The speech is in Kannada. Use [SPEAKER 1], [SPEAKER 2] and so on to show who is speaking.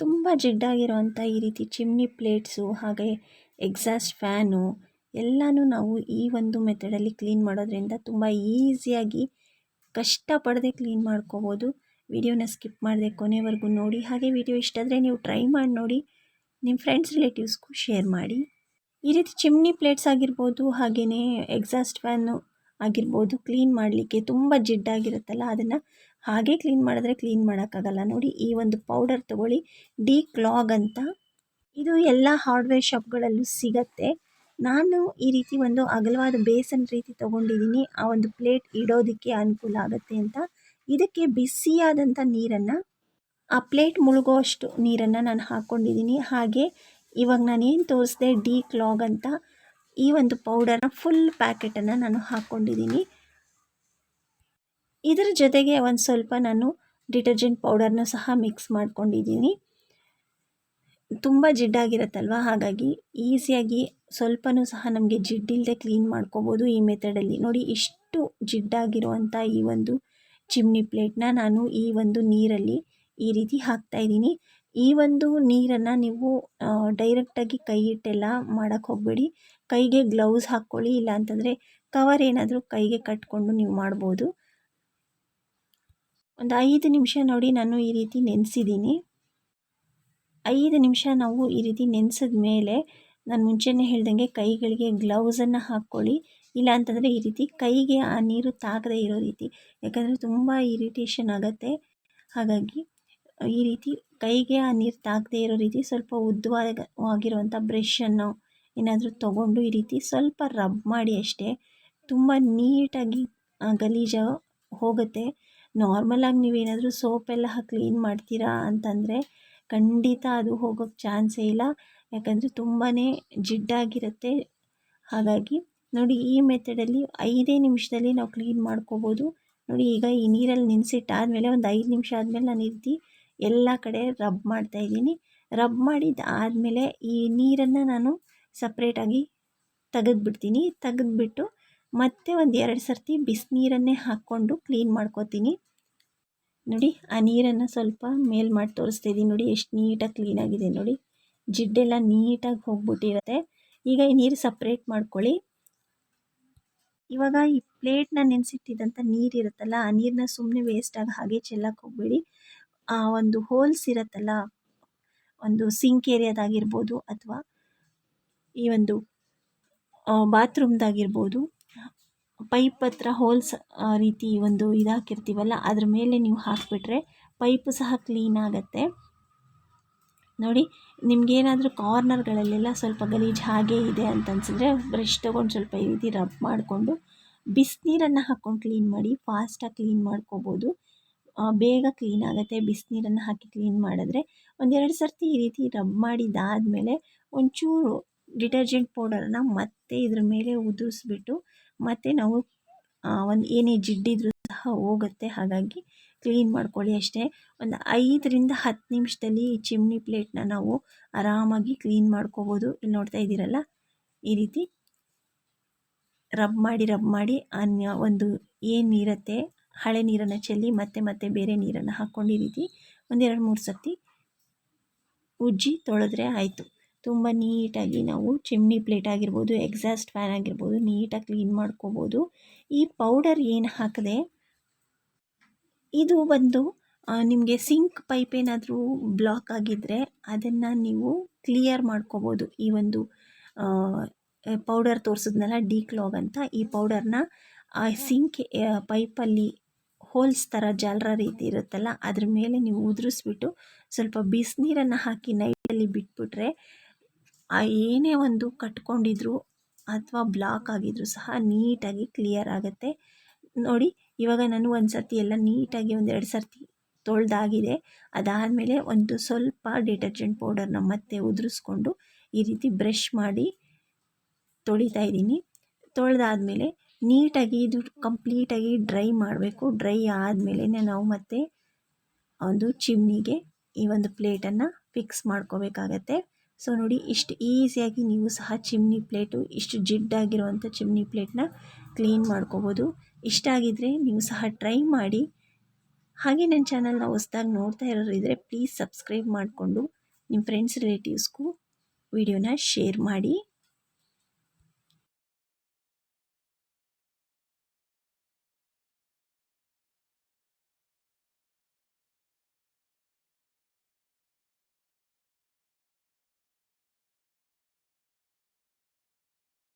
[SPEAKER 1] ತುಂಬ ಜಿಡ್ಡಾಗಿರೋವಂಥ ಈ ರೀತಿ ಚಿಮ್ನಿ ಪ್ಲೇಟ್ಸು, ಹಾಗೆ ಎಕ್ಸಾಸ್ಟ್ ಫ್ಯಾನು ಎಲ್ಲನೂ ನಾವು ಈ ಒಂದು ಮೆಥಡಲ್ಲಿ ಕ್ಲೀನ್ ಮಾಡೋದ್ರಿಂದ ತುಂಬ ಈಸಿಯಾಗಿ ಕಷ್ಟಪಡದೆ ಕ್ಲೀನ್ ಮಾಡ್ಕೋಬೋದು. ವಿಡಿಯೋನ ಸ್ಕಿಪ್ ಮಾಡದೆ ಕೊನೆವರೆಗೂ ನೋಡಿ. ಹಾಗೆ ವಿಡಿಯೋ ಇಷ್ಟ ಆದರೆ ನೀವು ಟ್ರೈ ಮಾಡಿ ನೋಡಿ. ನಿಮ್ಮ ಫ್ರೆಂಡ್ಸ್, ರಿಲೇಟಿವ್ಸ್ಗೂ ಶೇರ್ ಮಾಡಿ. ಈ ರೀತಿ ಚಿಮ್ನಿ ಪ್ಲೇಟ್ಸ್ ಆಗಿರ್ಬೋದು ಹಾಗೆಯೇ ಎಕ್ಸಾಸ್ಟ್ ಫ್ಯಾನು ಆಗಿರ್ಬೋದು, ಕ್ಲೀನ್ ಮಾಡಲಿಕ್ಕೆ ತುಂಬ ಜಿಡ್ಡಾಗಿರುತ್ತಲ್ಲ, ಅದನ್ನು ಹಾಗೆ ಕ್ಲೀನ್ ಮಾಡಿದ್ರೆ ಕ್ಲೀನ್ ಮಾಡೋಕ್ಕಾಗಲ್ಲ. ನೋಡಿ ಈ ಒಂದು ಪೌಡರ್ ತೊಗೊಳ್ಳಿ. ಡಿ ಕ್ಲಾಗ್ ಅಂತ. ಇದು ಎಲ್ಲ ಹಾರ್ಡ್ವೇರ್ ಶಾಪ್ಗಳಲ್ಲೂ ಸಿಗತ್ತೆ. ನಾನು ಈ ರೀತಿ ಒಂದು ಅಗಲವಾದ ಬೇಸನ್ ರೀತಿ ತೊಗೊಂಡಿದ್ದೀನಿ ಆ ಒಂದು ಪ್ಲೇಟ್ ಇಡೋದಕ್ಕೆ ಅನುಕೂಲ ಆಗುತ್ತೆ ಅಂತ. ಇದಕ್ಕೆ ಬಿಸಿಯಾದಂಥ ನೀರನ್ನು, ಆ ಪ್ಲೇಟ್ ಮುಳುಗೋಷ್ಟು ನೀರನ್ನು ನಾನು ಹಾಕ್ಕೊಂಡಿದ್ದೀನಿ ಹಾಗೆ ಇವಾಗ ನಾನೇನು ತೋರಿಸಿದೆ ಡಿ ಕ್ಲಾಗ್ ಅಂತ. ಈ ಒಂದು ಪೌಡರ್ನ ಫುಲ್ ಪ್ಯಾಕೆಟನ್ನು ನಾನು ಹಾಕ್ಕೊಂಡಿದ್ದೀನಿ ಇದರ ಜೊತೆಗೆ ಒಂದು ಸ್ವಲ್ಪ ನಾನು ಡಿಟರ್ಜೆಂಟ್ ಪೌಡರ್ನ ಸಹ ಮಿಕ್ಸ್ ಮಾಡ್ಕೊಂಡಿದ್ದೀನಿ. ತುಂಬ ಜಿಡ್ಡಾಗಿರುತ್ತಲ್ವ? ಹಾಗಾಗಿ ಈಸಿಯಾಗಿ ಸ್ವಲ್ಪನೂ ಸಹ ನಮಗೆ ಜಿಡ್ಡಿಲ್ಲದೆ ಕ್ಲೀನ್ ಮಾಡ್ಕೋಬೋದು ಈ ಮೆಥಡಲ್ಲಿ. ನೋಡಿ, ಇಷ್ಟು ಜಿಡ್ಡಾಗಿರುವಂಥ ಈ ಒಂದು ಚಿಮ್ನಿ ಪ್ಲೇಟ್ನ ನಾನು ಈ ಒಂದು ನೀರಲ್ಲಿ ಈ ರೀತಿ ಹಾಕ್ತಾ ಇದ್ದೀನಿ. ಈ ಒಂದು ನೀರನ್ನು ನೀವು ಡೈರೆಕ್ಟಾಗಿ ಕೈ ಇಟ್ಟೆಲ್ಲ ಮಾಡೋಕ್ಕೆ ಹೋಗಬೇಡಿ. ಕೈಗೆ ಗ್ಲೌಸ್ ಹಾಕ್ಕೊಳ್ಳಿ ಇಲ್ಲ ಅಂತಂದರೆ ಕವರ್ ಏನಾದರೂ ಕೈಗೆ ಕಟ್ಕೊಂಡು ನೀವು ಮಾಡ್ಬೋದು. ಒಂದು ಐದು ನಿಮಿಷ ನೋಡಿ ನಾನು ಈ ರೀತಿ ನೆನೆಸಿದ್ದೀನಿ. ಐದು ನಿಮಿಷ ನಾವು ಈ ರೀತಿ ನೆನೆಸಿದ ಮೇಲೆ ನಾನು ಮುಂಚೆನೇ ಹೇಳ್ದಂಗೆ ಕೈಗಳಿಗೆ ಗ್ಲೌಸನ್ನು ಹಾಕ್ಕೊಳ್ಳಿ. ಇಲ್ಲ ಅಂತಂದರೆ ಈ ರೀತಿ ಕೈಗೆ ಆ ನೀರು ತಾಗದೇ ಇರೋ ರೀತಿ. ಯಾಕಂದರೆ ತುಂಬ ಇರಿಟೇಷನ್ ಆಗುತ್ತೆ. ಹಾಗಾಗಿ ಈ ರೀತಿ ಕೈಗೆ ಆ ನೀರು ತಾಗದೇ ಇರೋ ರೀತಿ ಸ್ವಲ್ಪ ಉದ್ದವಾಗಿರುವಂಥ ಬ್ರಷನ್ನು ಏನಾದರೂ ತೊಗೊಂಡು ಈ ರೀತಿ ಸ್ವಲ್ಪ ರಬ್ ಮಾಡಿ ಅಷ್ಟೇ. ತುಂಬ ನೀಟಾಗಿ ಗಲೀಜ ಹೋಗುತ್ತೆ. ನಾರ್ಮಲಾಗಿ ನೀವೇನಾದರೂ ಸೋಪೆಲ್ಲ ಹಾಕಿ ಕ್ಲೀನ್ ಮಾಡ್ತೀರಾ ಅಂತಂದರೆ ಖಂಡಿತ ಅದು ಹೋಗೋಕ್ಕೆ ಚಾನ್ಸೇ ಇಲ್ಲ. ಯಾಕಂದರೆ ತುಂಬಾ ಜಿಡ್ಡಾಗಿರುತ್ತೆ. ಹಾಗಾಗಿ ನೋಡಿ ಈ ಮೆಥಡಲ್ಲಿ ಐದೇ ನಿಮಿಷದಲ್ಲಿ ನಾವು ಕ್ಲೀನ್ ಮಾಡ್ಕೋಬೋದು. ನೋಡಿ ಈಗ ಈ ನೀರಲ್ಲಿ ನೆನೆಸಿಟ್ಟಾದಮೇಲೆ ಒಂದು ಐದು ನಿಮಿಷ ಆದಮೇಲೆ ನಾನು ರೀತಿ ಎಲ್ಲ ಕಡೆ ರಬ್ ಮಾಡ್ತಾಯಿದ್ದೀನಿ ರಬ್ ಮಾಡಿದ್ದು ಆದಮೇಲೆ ಈ ನೀರನ್ನು ನಾನು ಸಪ್ರೇಟಾಗಿ ತೆಗೆದ್ಬಿಡ್ತೀನಿ. ತೆಗೆದ್ಬಿಟ್ಟು ಮತ್ತೆ ಒಂದು ಎರಡು ಸರ್ತಿ ಬಿಸಿನೀರನ್ನೇ ಹಾಕ್ಕೊಂಡು ಕ್ಲೀನ್ ಮಾಡ್ಕೋತೀನಿ. ನೋಡಿ, ಆ ನೀರನ್ನು ಸ್ವಲ್ಪ ಮೇಲ್ ಮಾಡಿ ತೋರಿಸ್ತಾ ಇದ್ದೀನಿ ನೋಡಿ, ಎಷ್ಟು ನೀಟಾಗಿ ಕ್ಲೀನಾಗಿದೆ ನೋಡಿ. ಜಿಡ್ಡೆಲ್ಲ ನೀಟಾಗಿ ಹೋಗ್ಬಿಟ್ಟಿರುತ್ತೆ. ಈಗ ಈ ನೀರು ಸಪ್ರೇಟ್ ಮಾಡ್ಕೊಳ್ಳಿ. ಇವಾಗ ಈ ಪ್ಲೇಟ್ನ ನೆನೆಸಿಟ್ಟಿದ್ದಂಥ ನೀರಿರುತ್ತಲ್ಲ ಆ ನೀರನ್ನ ಸುಮ್ಮನೆ ವೇಸ್ಟಾಗಿ ಹಾಗೆ ಚೆಲ್ಲಕ್ಕೆ ಹೋಗಬೇಡಿ. ಆ ಒಂದು ಹೋಲ್ಸ್ ಇರುತ್ತಲ್ಲ, ಒಂದು ಸಿಂಕ್ ಏರಿಯಾದಾಗಿರ್ಬೋದು ಅಥವಾ ಈ ಒಂದು ಬಾತ್ರೂಮ್ದಾಗಿರ್ಬೋದು ಪೈಪ್ ಹತ್ರ ಹೋಲ್ಸ್ ರೀತಿ ಒಂದು ಇದಾಕಿರ್ತೀವಲ್ಲ ಅದ್ರ ಮೇಲೆ ನೀವು ಹಾಕಿಬಿಟ್ರೆ ಪೈಪು ಸಹ ಕ್ಲೀನ್ ಆಗುತ್ತೆ. ನೋಡಿ, ನಿಮಗೇನಾದರೂ ಕಾರ್ನರ್ಗಳಲ್ಲೆಲ್ಲ ಸ್ವಲ್ಪ ಗಲೀಜು ಹಾಗೇ ಇದೆ ಅಂತ ಅನ್ಸಿದ್ರೆ ಬ್ರಷ್ ತೊಗೊಂಡು ಸ್ವಲ್ಪ ಈ ರೀತಿ ರಬ್ ಮಾಡಿಕೊಂಡು ಬಿಸಿನೀರನ್ನು ಹಾಕ್ಕೊಂಡು ಕ್ಲೀನ್ ಮಾಡಿ ಫಾಸ್ಟಾಗಿ ಕ್ಲೀನ್ ಮಾಡ್ಕೋಬೋದು. ಬೇಗ ಕ್ಲೀನ್ ಆಗುತ್ತೆ, ಬಿಸಿನೀರನ್ನು ಹಾಕಿ ಕ್ಲೀನ್ ಮಾಡಿದ್ರೆ ಒಂದೆರಡು ಸರ್ತಿ ಈ ರೀತಿ ರಬ್ ಮಾಡಿದ್ದಾದಮೇಲೆ ಒಂಚೂರು ಡಿಟರ್ಜೆಂಟ್ ಪೌಡರನ್ನು ಮತ್ತೆ ಇದ್ರ ಮೇಲೆ ಉದುರಿಸ್ಬಿಟ್ಟು ಮತ್ತು ನಾವು ಒಂದು ಏನೇ ಜಿಡ್ಡಿದ್ರೂ ಸಹ ಹೋಗುತ್ತೆ. ಹಾಗಾಗಿ ಕ್ಲೀನ್ ಮಾಡ್ಕೊಳ್ಳಿ ಅಷ್ಟೇ. ಒಂದು ಐದರಿಂದ ಹತ್ತು ನಿಮಿಷದಲ್ಲಿ ಈ ಚಿಮ್ನಿ ಪ್ಲೇಟ್ನ ನಾವು ಆರಾಮಾಗಿ ಕ್ಲೀನ್ ಮಾಡ್ಕೋಬೋದು. ಇಲ್ಲಿ ನೋಡ್ತಾ ಇದ್ದೀರಲ್ಲ? ಈ ರೀತಿ ರಬ್ ಮಾಡಿ ರಬ್ ಮಾಡಿ ಅನ್ಯ ಒಂದು ಏನು ನೀರತ್ತೆ, ಹಳೆ ನೀರನ್ನು ಚೆಲ್ಲಿ ಮತ್ತೆ ಮತ್ತೆ ಬೇರೆ ನೀರನ್ನು ಹಾಕ್ಕೊಂಡು ಈ ರೀತಿ ಒಂದೆರಡು ಮೂರು ಸತಿ ಉಜ್ಜಿ ತೊಳೆದ್ರೆ ಆಯಿತು. ತುಂಬ ನೀಟಾಗಿ ನಾವು ಚಿಮ್ನಿ ಪ್ಲೇಟ್ ಆಗಿರ್ಬೋದು ಎಕ್ಸಾಸ್ಟ್ ಫ್ಯಾನ್ ಆಗಿರ್ಬೋದು ನೀಟಾಗಿ ಕ್ಲೀನ್ ಮಾಡ್ಕೋಬೋದು. ಈ ಪೌಡರ್ ಏನು ಹಾಕಿದೆ ಇದು ಬಂದು ನಿಮಗೆ ಸಿಂಕ್ ಪೈಪ್ ಏನಾದರೂ ಬ್ಲಾಕ್ ಆಗಿದ್ದರೆ ಅದನ್ನು ನೀವು ಕ್ಲಿಯರ್ ಮಾಡ್ಕೋಬೋದು. ಈ ಒಂದು ಪೌಡರ್ ತೋರಿಸಿದ್ನಲ್ಲ ಡಿ ಕ್ಲಾಗ್ ಅಂತ, ಈ ಪೌಡರ್ನ ಆ ಸಿಂಕ್ ಪೈಪಲ್ಲಿ ಹೋಲ್ಸ್ ಥರ ಜಾಲರ ರೀತಿ ಇರುತ್ತಲ್ಲ, ಅದ್ರ ಮೇಲೆ ನೀವು ಉದುರಿಸ್ಬಿಟ್ಟು ಸ್ವಲ್ಪ ಬಿಸಿನೀರನ್ನು ಹಾಕಿ ನೈಟಲ್ಲಿ ಬಿಟ್ಬಿಟ್ರೆ ಆ ಏನೇ ಒಂದು ಕಟ್ಕೊಂಡಿದ್ರು ಅಥವಾ ಬ್ಲಾಕ್ ಆಗಿದ್ರು ಸಹ ನೀಟಾಗಿ ಕ್ಲಿಯರ್ ಆಗುತ್ತೆ. ನೋಡಿ, ಇವಾಗ ನಾನು ಒಂದು ಸರ್ತಿ ಎಲ್ಲ ನೀಟಾಗಿ ಒಂದು ಎರಡು ಸರ್ತಿ ತೊಳೆದಾಗಿದೆ. ಅದಾದಮೇಲೆ ಒಂದು ಸ್ವಲ್ಪ ಡಿಟರ್ಜೆಂಟ್ ಪೌಡರ್ನ ಮತ್ತೆ ಉದುರಿಸ್ಕೊಂಡು ಈ ರೀತಿ ಬ್ರಷ್ ಮಾಡಿ ತೊಳಿತಾ ಇದ್ದೀನಿ. ತೊಳೆದಾದಮೇಲೆ ನೀಟಾಗಿ ಇದು ಕಂಪ್ಲೀಟಾಗಿ ಡ್ರೈ ಮಾಡಬೇಕು. ಡ್ರೈ ಆದಮೇಲೆ ನಾವು ಮತ್ತೆ ಒಂದು ಚಿಮ್ನಿಗೆ ಈ ಒಂದು ಪ್ಲೇಟನ್ನು ಫಿಕ್ಸ್ ಮಾಡ್ಕೋಬೇಕಾಗತ್ತೆ. ಸೊ ನೋಡಿ, ಇಷ್ಟು ಈಸಿಯಾಗಿ ನೀವು ಸಹ ಚಿಮ್ನಿ ಪ್ಲೇಟು, ಇಷ್ಟು ಜಿಡ್ಡಾಗಿರುವಂಥ ಚಿಮ್ನಿ ಪ್ಲೇಟ್ನ ಕ್ಲೀನ್ ಮಾಡ್ಕೋಬೋದು. ಇಷ್ಟ ಆಗಿದ್ದರೆ ನೀವು ಸಹ ಟ್ರೈ ಮಾಡಿ. ಹಾಗೆ ನನ್ನ ಚಾನಲ್ನ ಹೊಸ್ದಾಗಿ ನೋಡ್ತಾ ಇರೋರು ಇದ್ದರೆ ಪ್ಲೀಸ್ ಸಬ್ಸ್ಕ್ರೈಬ್ ಮಾಡಿಕೊಂಡು ನಿಮ್ಮ ಫ್ರೆಂಡ್ಸ್ ರಿಲೇಟಿವ್ಸ್ಗೂ ವಿಡಿಯೋನ ಶೇರ್ ಮಾಡಿ.